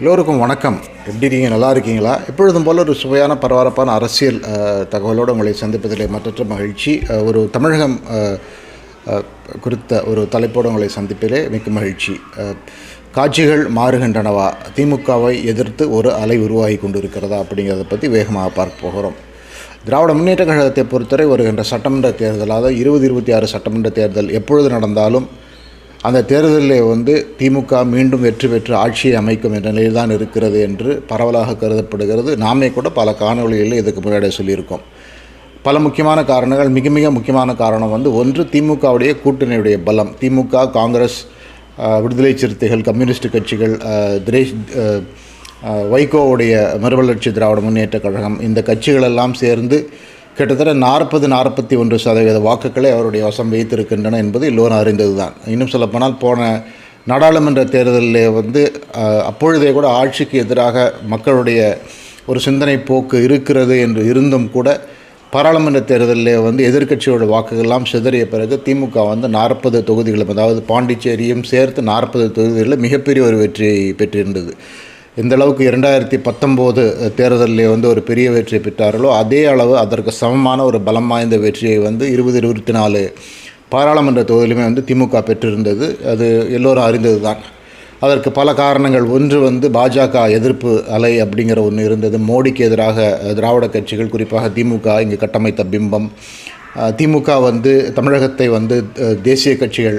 எல்லோருக்கும் வணக்கம். எப்படி இருக்கீங்க? நல்லா இருக்கீங்களா? எப்பொழுதும் போல் ஒரு சுவையான பரபரப்பான அரசியல் தகவலோடு உங்களை சந்திப்பதிலே மற்றற்ற மகிழ்ச்சி. ஒரு தமிழகம் குறித்த ஒரு தலைப்போடு உங்களை சந்திப்பதிலே மிக்க மகிழ்ச்சி. காட்சிகள் மாறுகின்றனவா? திமுகவை எதிர்த்து ஒரு அலை உருவாகி கொண்டிருக்கிறதா? அப்படிங்கிறத பற்றி வேகமாக பார்க்க போகிறோம். திராவிட முன்னேற்ற கழகத்தை பொறுத்தவரை வருகின்ற சட்டமன்ற தேர்தல் அதாவது இருபது இருபத்தி ஆறு சட்டமன்ற தேர்தல் எப்பொழுது நடந்தாலும் அந்த தேர்தலில் வந்து திமுக மீண்டும் வெற்றி பெற்று ஆட்சியை அமைக்கும் என்ற நிலையில் இருக்கிறது என்று பரவலாக கருதப்படுகிறது. நாமே கூட பல காணொளிகளில் இதுக்கு முன்னாடி சொல்லியிருக்கோம். பல முக்கியமான காரணங்கள் மிக மிக முக்கியமான காரணம் வந்து ஒன்று திமுகவுடைய கூட்டணியுடைய பலம். திமுக காங்கிரஸ் விடுதலை சிறுத்தைகள் கம்யூனிஸ்ட் கட்சிகள் திரேஷ் வைகோவுடைய மறுவளர்ச்சி திராவிட முன்னேற்ற கழகம் இந்த கட்சிகளெல்லாம் சேர்ந்து கிட்டத்தட்ட நாற்பது நாற்பத்தி ஒன்று சதவீத வாக்குகளை அவருடைய வசம் வைத்திருக்கின்றன என்பது எல்லோரும் அறிந்தது தான் இன்னும் சொல்லப்போனால் போன நாடாளுமன்ற தேர்தலில் வந்து அப்பொழுதே கூட ஆட்சிக்கு எதிராக மக்களுடைய ஒரு சிந்தனை போக்கு இருக்கிறது என்று இருந்தும் கூட பாராளுமன்ற தேர்தலில் வந்து எதிர்க்கட்சியோட வாக்குகள்லாம் சிதறிய பிறகு திமுக வந்து நாற்பது தொகுதிகளும் அதாவது பாண்டிச்சேரியும் சேர்த்து நாற்பது தொகுதிகளில் மிகப்பெரிய ஒரு வெற்றியை பெற்றிருந்தது. எந்த அளவுக்கு இரண்டாயிரத்தி பத்தொம்போது தேர்தலில் வந்து ஒரு பெரிய வெற்றியை பெற்றார்களோ அதே அளவு அதற்கு சமமான ஒரு பலம் வாய்ந்த வெற்றியை வந்து இருபது இருபத்தி நாலு பாராளுமன்ற தொகுதியிலுமே வந்து திமுக பெற்றிருந்தது. அது எல்லோரும் அறிந்தது தான் அதற்கு பல காரணங்கள். ஒன்று வந்து பாஜக எதிர்ப்பு அலை அப்படிங்கிற ஒன்று இருந்தது. மோடிக்கு எதிராக திராவிட கட்சிகள் குறிப்பாக திமுக இங்கு கட்டமைத்த பிம்பம் திமுக வந்து தமிழகத்தை வந்து தேசிய கட்சிகள்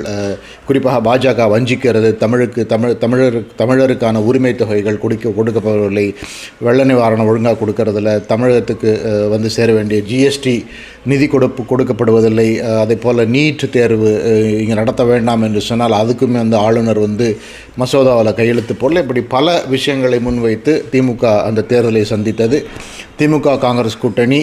குறிப்பாக பாஜக வஞ்சிக்கிறது தமிழுக்கு தமிழ் தமிழர் தமிழருக்கான உரிமை தொகைகள் கொடுக்க கொடுக்கப்படவில்லை வெள்ள நிவாரணம் ஒழுங்காக கொடுக்கறதில்ல தமிழகத்துக்கு வந்து சேர வேண்டிய ஜிஎஸ்டி நிதி கொடுப்பு கொடுக்கப்படுவதில்லை அதே போல் நீட் தேர்வு இங்கே நடத்த வேண்டாம் என்று சொன்னால் அதுக்குமே வந்து ஆளுநர் வந்து மசோதாவில் கையெழுத்து போடல. இப்படி பல விஷயங்களை முன்வைத்து திமுக அந்த தேர்தலை சந்தித்தது. திமுக காங்கிரஸ் கூட்டணி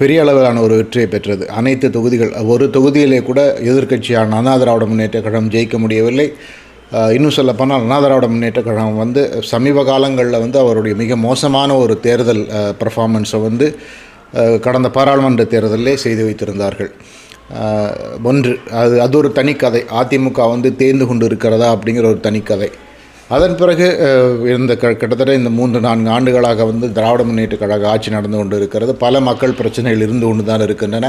பெரிய அளவிலான ஒரு வெற்றியை பெற்றது. அனைத்து தொகுதிகள் ஒரு தொகுதியிலே கூட எதிர்க்கட்சியான அண்ணா திராவிட முன்னேற்ற கழகம் ஜெயிக்க முடியவில்லை. இன்னும் சொல்லப்போனால் அண்ணா திராவிட முன்னேற்ற கழகம் வந்து சமீப காலங்களில் வந்து அவருடைய மிக மோசமான ஒரு தேர்தல் பர்ஃபார்மன்ஸை வந்து கடந்த பாராளுமன்ற தேர்தலிலே செய்து வைத்திருந்தார்கள். ஒன்று அது அது ஒரு தனிக்கதை. அதிமுக வந்து தேர்ந்து கொண்டு இருக்கிறதா அப்படிங்கிற ஒரு தனிக்கதை. அதன் பிறகு இந்த கிட்டத்தட்ட இந்த மூன்று நான்கு ஆண்டுகளாக வந்து திராவிட முன்னேற்ற கழக ஆட்சி நடந்து கொண்டு இருக்கிறது பல மக்கள் பிரச்சனைகள் இருந்து கொண்டு தான் இருக்கின்றன.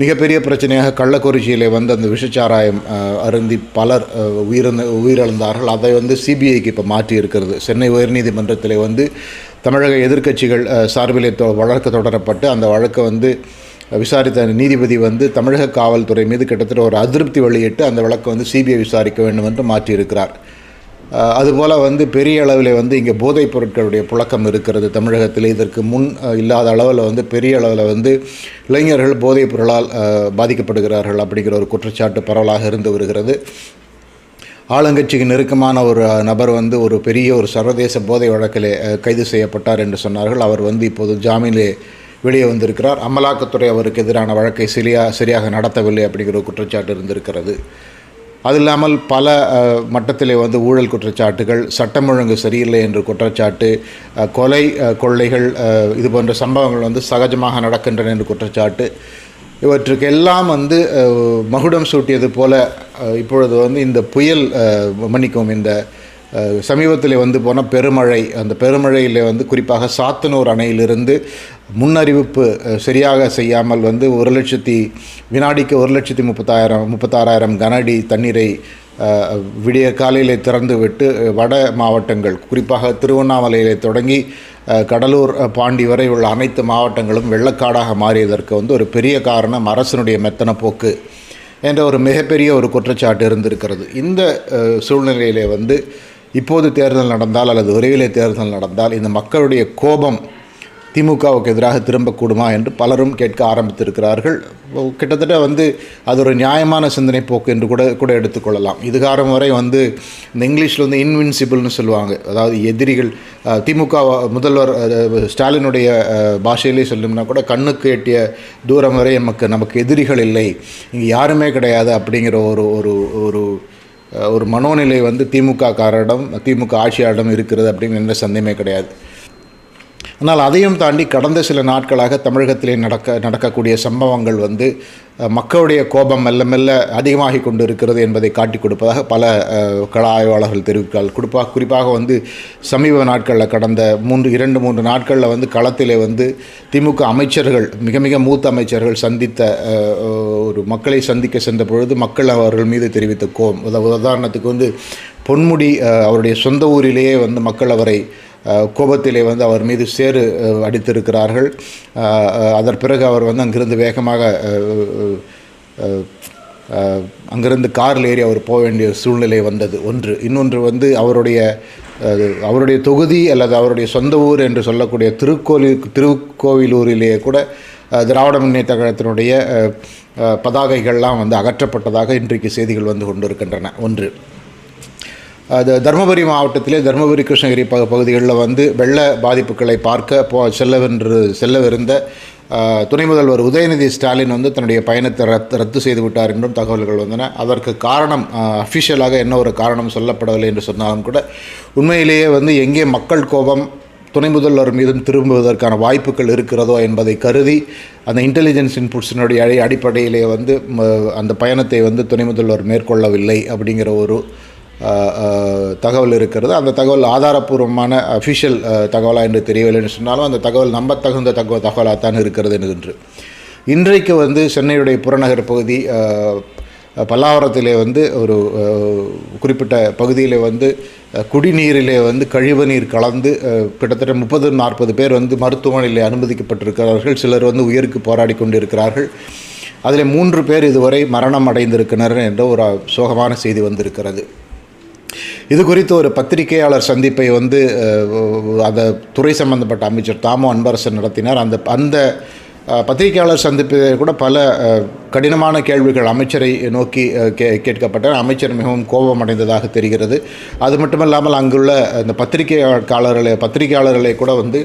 மிகப்பெரிய பிரச்சனையாக கள்ளக்குறிச்சியிலே வந்து அந்த விஷச்சாராயம் அருந்தி பலர் உயிரிழந்த உயிரிழந்தார்கள். அதை வந்து சிபிஐக்கு இப்போ மாற்றி இருக்கிறது சென்னை உயர்நீதிமன்றத்தில் வந்து தமிழக எதிர்க்கட்சிகள் சார்பிலே தொ வழக்கு தொடரப்பட்டு அந்த வழக்கை வந்து விசாரித்த நீதிபதி வந்து தமிழக காவல்துறை மீது கிட்டத்தட்ட ஒரு அதிருப்தி வெளியிட்டு அந்த வழக்கை வந்து சிபிஐ விசாரிக்க வேண்டும் என்று மாற்றியிருக்கிறார். அதுபோல் வந்து பெரிய அளவில் வந்து இங்கே போதைப் பொருட்களுடைய புழக்கம் இருக்கிறது தமிழகத்தில். இதற்கு முன் இல்லாத அளவில் வந்து பெரிய அளவில் வந்து இளைஞர்கள் போதைப் பொருளால் பாதிக்கப்படுகிறார்கள் அப்படிங்கிற ஒரு குற்றச்சாட்டு பரவலாக இருந்து வருகிறது. ஆளுங்கட்சிக்கு நெருக்கமான ஒரு நபர் வந்து ஒரு பெரிய ஒரு சர்வதேச போதை வழக்கிலே கைது செய்யப்பட்டார் என்று சொன்னார்கள். அவர் வந்து இப்போது ஜாமீனிலே வெளியே வந்திருக்கிறார். அமலாக்கத்துறை அவருக்கு எதிரான வழக்கை சரியாக சரியாக நடத்தவில்லை அப்படிங்கிற ஒரு குற்றச்சாட்டு இருந்திருக்கிறது. அது இல்லாமல் பல மட்டத்திலே வந்து ஊழல் குற்றச்சாட்டுகள் சட்டம் ஒழுங்கு சரியில்லை என்று குற்றச்சாட்டு கொலை கொள்ளைகள் இது போன்ற சம்பவங்கள் வந்து சகஜமாக நடக்கின்றன என்று குற்றச்சாட்டு. இவற்றுக்கெல்லாம் வந்து மகுடம் சூட்டியது போல இப்பொழுது வந்து இந்த புயல் மன்னிக்கும் இந்த சமீபத்தில் வந்து போன பெருமழை அந்த பெருமழையில் வந்து குறிப்பாக சாத்தனூர் அணையிலிருந்து முன்னறிவிப்பு சரியாக செய்யாமல் வந்து ஒரு லட்சத்தி வினாடிக்கு ஒரு லட்சத்தி முப்பத்தாயிரம் முப்பத்தாறாயிரம் கனஅடி தண்ணீரை விடிய காலையில் திறந்து விட்டு வட மாவட்டங்கள் குறிப்பாக திருவண்ணாமலையிலே தொடங்கி கடலூர் பாண்டி வரை உள்ள அனைத்து மாவட்டங்களும் வெள்ளக்காடாக மாறியதற்கு வந்து ஒரு பெரிய காரணம் அரசனுடைய மெத்தன போக்கு என்ற ஒரு மிகப்பெரிய ஒரு குற்றச்சாட்டு இருந்திருக்கிறது. இந்த அஹ், சூழ்நிலையிலே வந்து இப்போது தேர்தல் நடந்தால் அல்லது விரைவிலே தேர்தல் நடந்தால் இந்த மக்களுடைய கோபம் திமுகவுக்கு எதிராக திரும்பக்கூடுமா என்று பலரும் கேட்க ஆரம்பித்திருக்கிறார்கள். கிட்டத்தட்ட வந்து அது ஒரு நியாயமான சிந்தனை போக்கு என்று கூட கூட எடுத்துக்கொள்ளலாம். இதுகாரம் வரை வந்து இந்த இங்கிலீஷில் வந்து இன்வின்சிபிள்னு சொல்லுவாங்க. அதாவது எதிரிகள் திமுக முதல்வர் ஸ்டாலினுடைய பாஷையிலே சொல்லணும்னா கூட கண்ணுக்கு எட்டிய தூரம் வரை நமக்கு நமக்கு எதிரிகள் இல்லை. இங்கே யாருமே கிடையாது அப்படிங்கிற ஒரு ஒரு ஒரு ஒரு மனோநிலை வந்து திமுக காரிடம் திமுக ஆட்சியாளரிடம் இருக்கிறது அப்படிங்கிற எந்த சந்தேகமே கிடையாது. ஆனால் அதையும் தாண்டி கடந்த சில நாட்களாக தமிழகத்திலே நடக்க நடக்கக்கூடிய சம்பவங்கள் வந்து மக்களுடைய கோபம் மெல்ல மெல்ல அதிகமாகி கொண்டு இருக்கிறது என்பதை காட்டி கொடுப்பதாக பல கள ஆய்வாளர்கள் தெரிவித்தார்கள் குறிப்பாக குறிப்பாக வந்து சமீப நாட்களில் கடந்த மூன்று இரண்டு மூன்று நாட்களில் வந்து களத்திலே வந்து திமுக அமைச்சர்கள் மிக மிக மூத்த அமைச்சர்கள் சந்தித்த ஒரு மக்களை சந்திக்க சென்ற பொழுது மக்கள் அவர்கள் மீது தெரிவித்த கோபம். உதாரணத்துக்கு வந்து பொன்முடி அவருடைய சொந்த ஊரிலேயே வந்து மக்கள் அவரை கோபத்திலே வந்து அவர் மீது சேறு அடித்திருக்கிறார்கள். அதன் பிறகு அவர் வந்து அங்கிருந்து வேகமாக அங்கிருந்து காரில் ஏறி அவர் போக வேண்டிய சூழ்நிலை வந்தது. ஒன்று. இன்னொன்று வந்து அவருடைய அவருடைய தொகுதி அல்லது அவருடைய சொந்த ஊர் என்று சொல்லக்கூடிய திருக்கோவில் திருக்கோவிலூரிலேயே கூட திராவிட முன்னேற்ற கழகத்தினுடைய பதாகைகள்லாம் வந்து அகற்றப்பட்டதாக இன்றைக்கு செய்திகள் வந்து கொண்டிருக்கின்றன. ஒன்று. அது தருமபுரி மாவட்டத்திலே தருமபுரி கிருஷ்ணகிரி ப பகுதிகளில் வந்து வெள்ள பாதிப்புகளை பார்க்க போ செல்லவென்று செல்லவிருந்த துணை முதல்வர் உதயநிதி ஸ்டாலின் வந்து தன்னுடைய பயணத்தை ரத்து ரத்து செய்து விட்டார் என்றும் தகவல்கள் வந்தன. அதற்கு காரணம் அஃபிஷியலாக என்ன ஒரு காரணம் சொல்லப்படவில்லை என்று சொன்னாலும் கூட உண்மையிலேயே வந்து எங்கே மக்கள் கோபம் துணை முதல்வர் மீதும் திரும்புவதற்கான வாய்ப்புகள் இருக்கிறதோ என்பதை கருதி அந்த இன்டெலிஜென்ஸ் இன்புட்ஸினுடைய அடி அடிப்படையிலே வந்து அந்த பயணத்தை வந்து துணை முதல்வர் மேற்கொள்ளவில்லை அப்படிங்கிற ஒரு தகவல் இருக்கிறது. அந்த தகவல் ஆதாரப்பூர்வமான அஃபிஷியல் தகவலாக என்று தெரியவில்லை என்று சொன்னாலும் அந்த தகவல் நம்பத்தகுந்த தகவல் தகவலாகத்தான் இருக்கிறது என்று. இன்றைக்கு வந்து சென்னையுடைய புறநகர் பகுதி பல்லாவரத்திலே வந்து ஒரு குறிப்பிட்ட பகுதியில் வந்து குடிநீரிலே வந்து கழிவு நீர் கலந்து கிட்டத்தட்ட முப்பது நாற்பது பேர் வந்து மருத்துவமனையில் அனுமதிக்கப்பட்டிருக்கிறார்கள். சிலர் வந்து உயிருக்கு போராடி கொண்டிருக்கிறார்கள். அதில் மூன்று பேர் இதுவரை மரணம் அடைந்திருக்கின்றனர் என்ற ஒரு சோகமான செய்தி வந்திருக்கிறது. இது குறித்து ஒரு பத்திரிகையாளர் சந்திப்பை வந்து அந்த துறை சம்பந்தப்பட்ட அமைச்சர் தாமோ அன்பரசன் நடத்தினார். அந்த அந்த பத்திரிகையாளர் சந்திப்பில் கூட பல கடினமான கேள்விகள் அமைச்சரை நோக்கி கே கேட்கப்பட்டன. அமைச்சர் மிகவும் கோபமடைந்ததாக தெரிகிறது. அது மட்டுமல்லாமல் அங்குள்ள அந்த பத்திரிகையாளர்களை பத்திரிகையாளர்களை கூட வந்து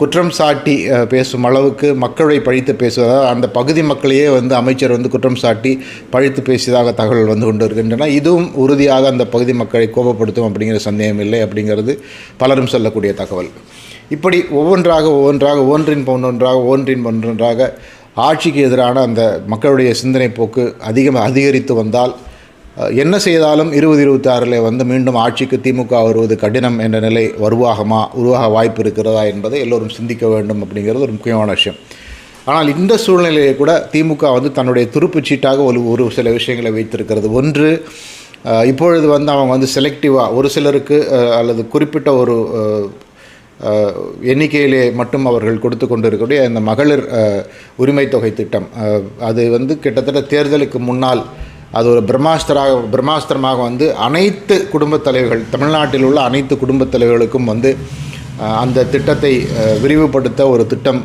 குற்றம் சாட்டி பேசும் அளவுக்கு மக்களை பழித்து பேசுவதாக அந்த பகுதி மக்களையே வந்து அமைச்சர் வந்து குற்றம் சாட்டி பழித்து பேசியதாக தகவல் வந்து கொண்டு இருக்கின்றன இதுவும் உறுதியாக அந்த பகுதி மக்களை கோபப்படுத்தும் அப்படிங்கிற சந்தேகம் இல்லை அப்படிங்கிறது பலரும் சொல்லக்கூடிய தகவல். இப்படி ஒவ்வொன்றாக ஒவ்வொன்றாக ஒவ்வொன்றின் ஒன்றொன்றாக ஒவ்வொன்றின் ஒன்றொன்றாக ஆட்சிக்கு எதிரான அந்த மக்களுடைய சிந்தனை போக்கு அதிகம் அதிகரித்து வந்தால் என்ன செய்தாலும் இருபது இருபத்தாறில் வந்து மீண்டும் ஆட்சிக்கு திமுக வருவது கடினம் என்ற நிலை உருவாகமா உருவாக வாய்ப்பு இருக்கிறதா என்பதை எல்லோரும் சிந்திக்க வேண்டும் அப்படிங்கிறது ஒரு முக்கியமான விஷயம். ஆனால் இந்த சூழ்நிலையை கூட திமுக வந்து தன்னுடைய துருப்புச்சீட்டாக ஒரு ஒரு சில விஷயங்களை வைத்திருக்கிறது. ஒன்று இப்பொழுது வந்து அவங்க வந்து செலக்டிவாக ஒரு சிலருக்கு அல்லது குறிப்பிட்ட ஒரு எண்ணிக்கையிலே மட்டும் அவர்கள் கொடுத்து கொண்டிருக்கக்கூடிய இந்த மகளிர் உரிமை தொகை திட்டம். அது வந்து கிட்டத்தட்ட தேர்தலுக்கு முன்னால் அது ஒரு பிரம்மாஸ்திராக பிரம்மாஸ்திரமாக வந்து அனைத்து குடும்பத் தலைவர்கள் தமிழ்நாட்டில் உள்ள அனைத்து குடும்பத் தலைவர்களுக்கும் வந்து அந்த திட்டத்தை விரிவுபடுத்த ஒரு திட்டம்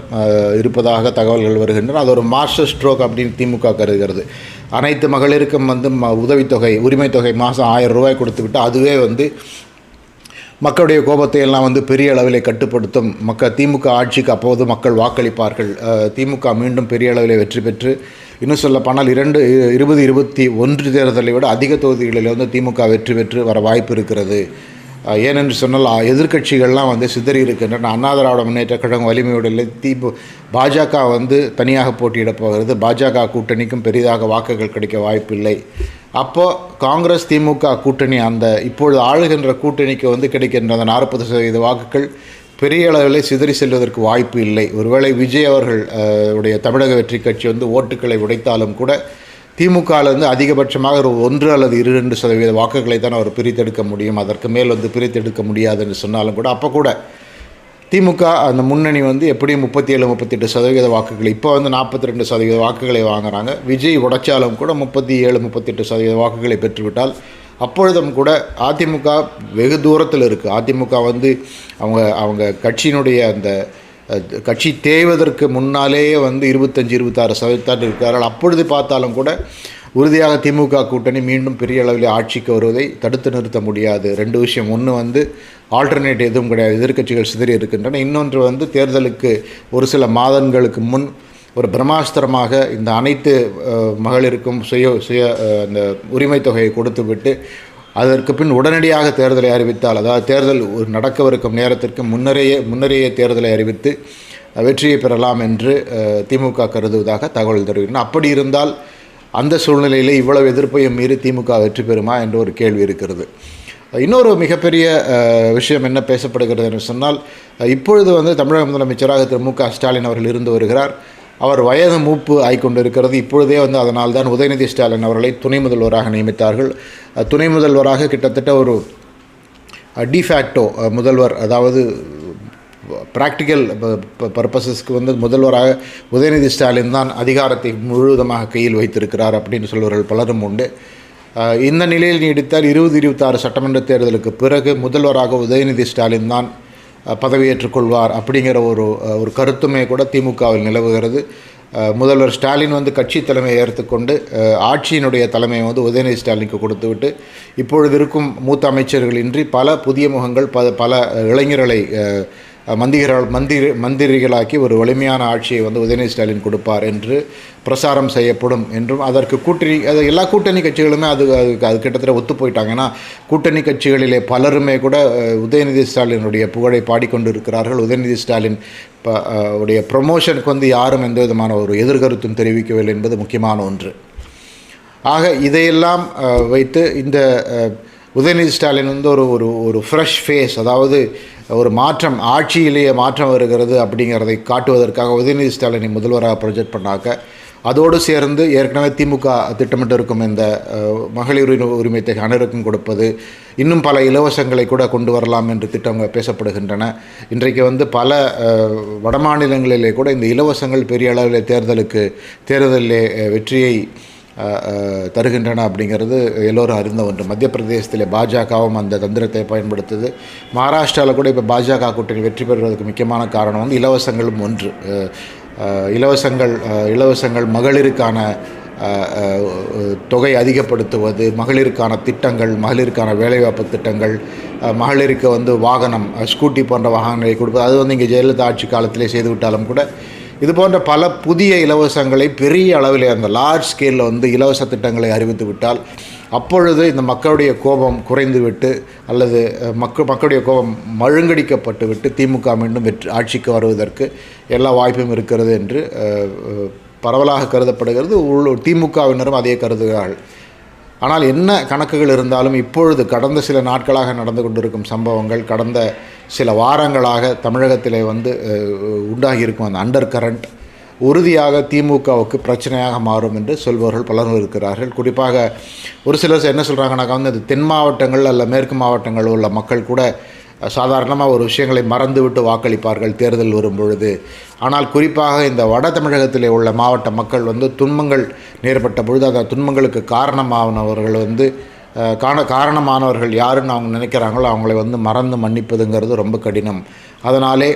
இருப்பதாக தகவல்கள் வருகின்றன. அது ஒரு மாஸ்டர் ஸ்ட்ரோக் அப்படின்னு திமுக கருதுகிறது. அனைத்து மகளிருக்கும் வந்து ம உதவித்தொகை உரிமை தொகை மாதம் ஆயிரம் ரூபாய் கொடுத்துக்கிட்டு அதுவே வந்து மக்களுடைய கோபத்தை எல்லாம் வந்து பெரிய அளவில் கட்டுப்படுத்தும். மக்கள் திமுக ஆட்சிக்கு அப்போது மக்கள் வாக்களிப்பார்கள். திமுக மீண்டும் பெரிய அளவில் வெற்றி பெற்று இன்னும் சொல்லப்போனால் இரண்டு இருபது இருபத்தி ஒன்று தேர்தலை விட அதிக தொகுதிகளில் வந்து திமுக வெற்றி பெற்று வர வாய்ப்பு இருக்கிறது. ஏனென்று சொன்னால் எதிர்கட்சிகள்லாம் எதிர்க்கட்சிகள்லாம் வந்து சிதறி இருக்கின்றன. அண்ணா திராவிட முன்னேற்ற கழகம் வலிமையோடு இல்லை திமு பாஜக வந்து தனியாக போட்டியிடப் போகிறது. பாஜக கூட்டணிக்கும் பெரிதாக வாக்குகள் கிடைக்க வாய்ப்பில்லை. அப்போது காங்கிரஸ் திமுக கூட்டணி அந்த இப்பொழுது ஆளுகின்ற கூட்டணிக்கு வந்து கிடைக்கின்ற அந்த நாற்பது சதவீத வாக்குகள் பெரிய அளவில் சிதறி செல்வதற்கு வாய்ப்பு இல்லை. ஒருவேளை விஜய் அவர்கள் உடைய தமிழக வெற்றி கட்சி வந்து ஓட்டுக்களை உடைத்தாலும் கூட திமுகவிலிருந்து அதிகபட்சமாக ஒரு ஒன்று அல்லது இரு ரெண்டு சதவீத வாக்குகளை தான் அவர் பிரித்தெடுக்க முடியும். அதற்கு மேல் வந்து பிரித்தெடுக்க முடியாது என்று சொன்னாலும் கூட அப்போ கூட திமுக அந்த முன்னணி வந்து எப்படியும் முப்பத்தி ஏழு முப்பத்தெட்டு சதவீத வாக்குகள் இப்போ வந்து நாற்பத்தி ரெண்டு சதவீத வாக்குகளை வாங்குறாங்க. விஜய் உடைச்சாலும் கூட முப்பத்தி ஏழு முப்பத்தெட்டு சதவீத வாக்குகளை பெற்றுவிட்டால் அப்பொழுதும் கூட அதிமுக வெகு தூரத்தில் இருக்குது அதிமுக வந்து அவங்க அவங்க கட்சியினுடைய அந்த கட்சி தேய்வதற்கு முன்னாலேயே வந்து இருபத்தஞ்சி இருபத்தாறு சதவீதத்தால் இருக்கிறார்கள் அப்பொழுது பார்த்தாலும் கூட உறுதியாக திமுக கூட்டணி மீண்டும் பெரிய அளவில் ஆட்சிக்கு வருவதை தடுத்து நிறுத்த முடியாது. ரெண்டு விஷயம். ஒன்று வந்து ஆல்டர்னேட் எதுவும் கிடையாது. எதிர்க்கட்சிகள் சிதறி இருக்கின்றன. இன்னொன்று வந்து தேர்தலுக்கு ஒரு சில மாதங்களுக்கு முன் ஒரு பிரம்மாஸ்திரமாக இந்த அனைத்து மகளிருக்கும் சுய சுய அந்த உரிமைத் தொகையை கொடுத்துவிட்டு அதற்கு பின் உடனடியாக தேர்தலை அறிவித்தால் அதாவது தேர்தல் ஒரு நடக்கவிருக்கும் நேரத்திற்கு முன்னரேயே முன்னரேயே தேர்தலை அறிவித்து வெற்றியை பெறலாம் என்று திமுக கருதுவதாக தகவல் தருகின்றன அப்படி இருந்தால் அந்த சூழ்நிலையில் இவ்வளவு எதிர்ப்பையும் மீறி திமுக வெற்றி பெறுமா என்ற ஒரு கேள்வி இருக்கிறது. இன்னொரு மிகப்பெரிய விஷயம் என்ன பேசப்படுகிறது என்று சொன்னால் இப்பொழுது வந்து தமிழக முதலமைச்சராக திரு மு க ஸ்டாலின் அவர்கள் இருந்து வருகிறார். அவர் வயது மூப்பு ஆய்கொண்டிருக்கிறது. இப்பொழுதே வந்து அதனால் தான் உதயநிதி ஸ்டாலின் அவர்களை துணை முதல்வராக நியமித்தார்கள். துணை முதல்வராக கிட்டத்தட்ட ஒரு டிஃபேக்டோ முதல்வர் அதாவது ப்ராக்டிக்கல் பர்பஸஸ்க்கு வந்து முதல்வராக உதயநிதி ஸ்டாலின் தான் அதிகாரத்தை முழுவதுமாக கையில் வைத்திருக்கிறார் அப்படின்னு சொல்பவர்கள் பலரும் உண்டு. இந்த நிலையில் நீடித்தால் இருபது இருபத்தாறு சட்டமன்ற தேர்தலுக்கு பிறகு முதல்வராக உதயநிதி ஸ்டாலின் தான் பதவியேற்றுக்கொள்வார் அப்படிங்கிற ஒரு ஒரு கருத்துமே கூட திமுகவில் நிலவுகிறது. முதல்வர் ஸ்டாலின் வந்து கட்சி தலைமையை ஏற்றுக்கொண்டு ஆட்சியினுடைய தலைமையை வந்து உதயநிதி ஸ்டாலினுக்கு கொடுத்துவிட்டு இப்பொழுது இருக்கும் மூத்த அமைச்சர்களின்றி பல புதிய முகங்கள் பல பல இளைஞர்களை மந்திரிகள் மந்திரி மந்திரிகளாக்கி ஒரு வலிமையான ஆட்சியை வந்து உதயநிதி ஸ்டாலின் கொடுப்பார் என்று பிரசாரம் செய்யப்படும் என்றும் அதற்கு கூட்டணி அது எல்லா கூட்டணி கட்சிகளுமே அது அதுக்கு அது கிட்டத்தட்ட ஒத்து போயிட்டாங்க. ஏன்னா கூட்டணி கட்சிகளிலே பலருமே கூட உதயநிதி ஸ்டாலினுடைய புகழை பாடிக்கொண்டு இருக்கிறார்கள் உதயநிதி ஸ்டாலின் ப- உடைய ப்ரொமோஷனுக்கு வந்து யாரும் எந்த விதமான ஒரு எதிர்கருத்தும் தெரிவிக்கவில்லை என்பது முக்கியமான ஒன்று. ஆக இதையெல்லாம் வைத்து இந்த உதயநிதி ஸ்டாலின் வந்து ஒரு ஒரு ஒரு ஃப்ரெஷ் ஃபேஸ் அதாவது ஒரு மாற்றம் ஆட்சியிலேயே மாற்றம் வருகிறது அப்படிங்கிறதை காட்டுவதற்காக உதயநிதி ஸ்டாலினை முதல்வராக ப்ரொஜெக்ட் பண்ணாக்க அதோடு சேர்ந்து ஏற்கனவே திமுக திட்டமிட்டு இருக்கும் இந்த மகளிர் உரிமை தொகை அனைவருக்கும் கொடுப்பது இன்னும் பல இலவசங்களை கூட கொண்டு வரலாம் என்று திட்டங்கள் பேசப்படுகின்றன. இன்றைக்கு வந்து பல வடமாநிலங்களிலே கூட இந்த இலவசங்கள் பெரிய அளவில் தேர்தலுக்கு தேர்தலிலே வெற்றியை தருகின்றன அப்படிங்கிறது எல்லோரும் அறிந்த ஒன்று. மத்திய பிரதேசத்தில் பாஜகவும் அந்த தந்திரத்தை பயன்படுத்துது. மகாராஷ்டிராவில் கூட இப்போ பாஜக கூட்டணி வெற்றி பெறுவதற்கு முக்கியமான காரணம் வந்து இலவசங்களும் ஒன்று. இலவசங்கள் இலவசங்கள் மகளிருக்கான தொகை அதிகப்படுத்துவது மகளிருக்கான திட்டங்கள் மகளிருக்கான வேலைவாய்ப்பு திட்டங்கள் மகளிருக்கு வந்து வாகனம் ஸ்கூட்டி போன்ற வாகனங்களை கொடுப்பது அது வந்து இங்கே ஜெயலலிதா ஆட்சி காலத்திலே செய்துவிட்டாலும் கூட இது போன்ற பல புதிய இலவசங்களை பெரிய அளவில் அந்த லார்ஜ் ஸ்கேலில் வந்து இலவச திட்டங்களை அறிவித்து விட்டால் அப்பொழுது இந்த மக்களுடைய கோபம் குறைந்துவிட்டு அல்லது மக்க மக்கள் மக்களுடைய கோபம் மழுங்கடிக்கப்பட்டு விட்டு திமுக மீண்டும் வெற்றி ஆட்சிக்கு வருவதற்கு எல்லா வாய்ப்பும் இருக்கிறது என்று பரவலாக கருதப்படுகிறது. உள்ளூர் திமுகவினரும் அதே கருதுகிறார்கள். ஆனால் என்ன கணக்குகள் இருந்தாலும் இப்பொழுது கடந்த சில நாட்களாக நடந்து கொண்டிருக்கும் சம்பவங்கள் கடந்த சில வாரங்களாக தமிழகத்திலே வந்து உண்டாகியிருக்கும் அந்த அண்டர் கரண்ட் உறுதியாக திமுகவுக்கு பிரச்சனையாக மாறும் என்று சொல்பவர்கள் பலரும் இருக்கிறார்கள். குறிப்பாக ஒரு சிலர் என்ன சொல்கிறாங்கனாக்கா வந்து அது தென் மாவட்டங்கள் அல்ல மேற்கு மாவட்டங்கள் உள்ள மக்கள் கூட சாதாரணமாக ஒரு விஷயங்களை மறந்துவிட்டு வாக்களிப்பார்கள் தேர்தல் வரும் பொழுது ஆனால் குறிப்பாக இந்த வட தமிழகத்திலே உள்ள மாவட்ட மக்கள் வந்து துன்பங்கள் நேர்பட்ட பொழுது அந்த துன்பங்களுக்கு காரணமானவர்கள் வந்து காண காரணமானவர்கள் யாருன்னு அவங்க நினைக்கிறாங்களோ அவங்களை வந்து மறந்து மன்னிப்பதுங்கிறது ரொம்ப கடினம். அதனாலே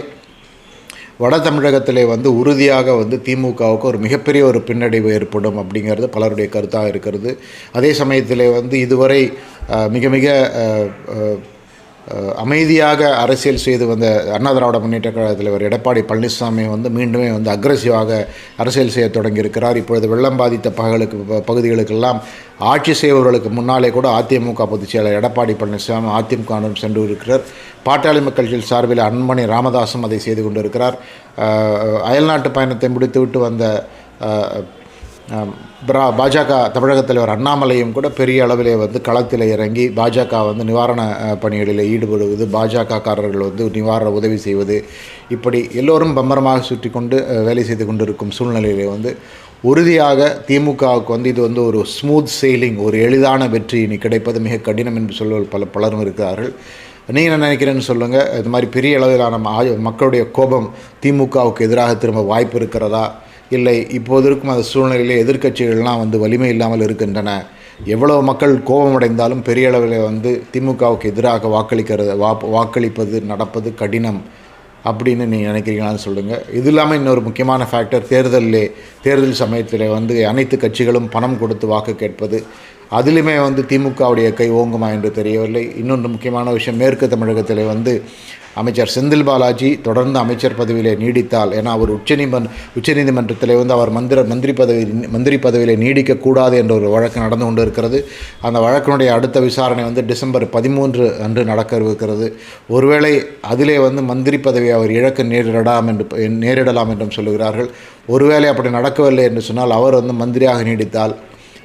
வட தமிழகத்திலே வந்து உறுதியாக வந்து திமுகவுக்கு ஒரு மிகப்பெரிய ஒரு பின்னடைவு ஏற்படும் அப்படிங்கிறது பலருடைய கருத்தாக இருக்கிறது. அதே சமயத்தில் வந்து இதுவரை மிக மிக அமைதியாக அரசியல் செய்து வந்த அண்ணா திராவிட முன்னேற்ற கழக தலைவர் எடப்பாடி பழனிசாமி வந்து மீண்டுமே வந்து அக்ரஸிவாக அரசியல் செய்ய தொடங்கியிருக்கிறார். இப்பொழுது வெள்ளம் பாதித்த பகலுக்கு பகுதிகளுக்கெல்லாம் ஆட்சி செய்பவர்களுக்கு முன்னாலே கூட அதிமுக பொதுச் செயலர் எடப்பாடி பழனிசாமி அதிமுகவிடம் சென்று இருக்கிறார். பாட்டாளி மக்கள் சார்பில் அன்பணி ராமதாசும் அதை செய்து கொண்டிருக்கிறார். அயல்நாட்டு பயணத்தை முடித்துவிட்டு வந்த பிரா பாஜக தமிழக தலைவர் அண்ணாமலையும் கூட பெரிய அளவிலே வந்து களத்தில் இறங்கி பாஜக வந்து நிவாரண பணிகளில் ஈடுபடுவது பாஜகக்காரர்கள் வந்து நிவாரண உதவி செய்வது இப்படி எல்லோரும் பம்பரமாக சுற்றி கொண்டு வேலை செய்து கொண்டிருக்கும் சூழ்நிலையிலே வந்து உறுதியாக திமுகவுக்கு வந்து இது வந்து ஒரு ஸ்மூத் சேலிங் ஒரு எளிதான வெற்றி இனி கிடைப்பது மிக கடினம் என்று சொல்வது பல பலரும் இருக்கிறார்கள். நீங்கள் என்ன நினைக்கிறேன்னு சொல்லுங்கள் இது மாதிரி பெரிய அளவிலான மக்களுடைய கோபம் திமுகவுக்கு எதிராக திரும்ப வாய்ப்பு இருக்கிறதா? இல்லை இப்போது இருக்கும் அந்த சூழ்நிலையிலே எதிர்க்கட்சிகள்லாம் வந்து வலிமை இல்லாமல் இருக்கின்றன. எவ்வளவு மக்கள் கோபமடைந்தாலும் பெரிய அளவில் வந்து திமுகவுக்கு எதிராக வாக்களிக்கிறது வா வாக்களிப்பது நடப்பது கடினம் அப்படின்னு நீங்கள் நினைக்கிறீங்களான்னு சொல்லுங்கள் இது இல்லாமல் இன்னொரு முக்கியமான ஃபேக்டர் தேர்தலிலே தேர்தல் சமயத்தில் வந்து அனைத்து கட்சிகளும் பணம் கொடுத்து வாக்கு கேட்பது. அதிலுமே வந்து திமுகவுடைய கை ஓங்குமா என்று தெரியவில்லை. இன்னொன்று முக்கியமான விஷயம் மேற்கு தமிழகத்தில் வந்து அமைச்சர் செந்தில் பாலாஜி தொடர்ந்து அமைச்சர் பதவியிலே நீடித்தால் ஏன்னா அவர் உச்சநீமன் உச்சநீதிமன்றத்தில் வந்து அவர் மந்திர மந்திரி பதவி மந்திரி பதவியிலே நீடிக்கக்கூடாது என்ற ஒரு வழக்கு நடந்து கொண்டு இருக்கிறது அந்த வழக்கினுடைய அடுத்த விசாரணை வந்து டிசம்பர் பதிமூன்று அன்று நடக்க இருக்கிறது ஒருவேளை அதிலே வந்து மந்திரி பதவியை அவர் இழக்க நேரிடலாம் என்று நேரிடலாம் என்றும் சொல்லுகிறார்கள். ஒருவேளை அப்படி நடக்கவில்லை என்று சொன்னால் அவர் வந்து மந்திரியாக நீடித்தால்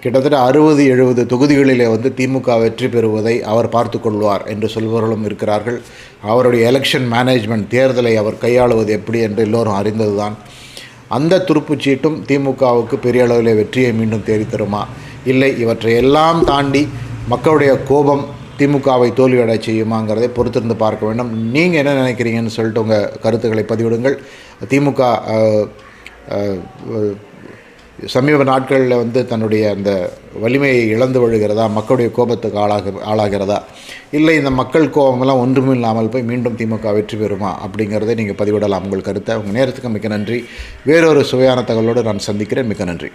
கிட்டத்தட்ட அறுபது எழுபது தொகுதிகளிலே வந்து திமுக வெற்றி பெறுவதை அவர் பார்த்து கொள்வார் என்று சொல்பவர்களும் இருக்கிறார்கள். அவருடைய எலெக்ஷன் மேனேஜ்மெண்ட் தேர்தலை அவர் கையாளுவது எப்படி என்று எல்லோரும் அறிந்ததுதான். அந்த துருப்புச்சீட்டும் திமுகவுக்கு பெரிய அளவில் வெற்றியை மீண்டும் தேடி தருமா? இல்லை இவற்றை எல்லாம் தாண்டி மக்களுடைய கோபம் திமுகவை தோல்வியடை செய்யுமாங்கிறதை பொறுத்திருந்து பார்க்க வேண்டும். நீங்கள் என்ன நினைக்கிறீங்கன்னு சொல்லிட்டு உங்கள் கருத்துக்களை பதிவிடுங்கள். திமுக சமீப நாட்களில் வந்து தன்னுடைய அந்த வலிமையை இழந்து விழுகிறதா மக்களுடைய கோபத்துக்கு ஆளாக ஆளாகிறதா? இல்லை இந்த மக்கள் கோபமெல்லாம் ஒன்றுமில்லாமல் போய் மீண்டும் திமுக வெற்றி பெறுமா அப்படிங்கிறத நீங்கள் பதிவிடலாம். உங்கள் கருத்தை உங்கள் நேரத்துக்கு மிக்க நன்றி. வேறொரு சுவையான தகவலோடு நான் சந்திக்கிறேன். மிக்க நன்றி.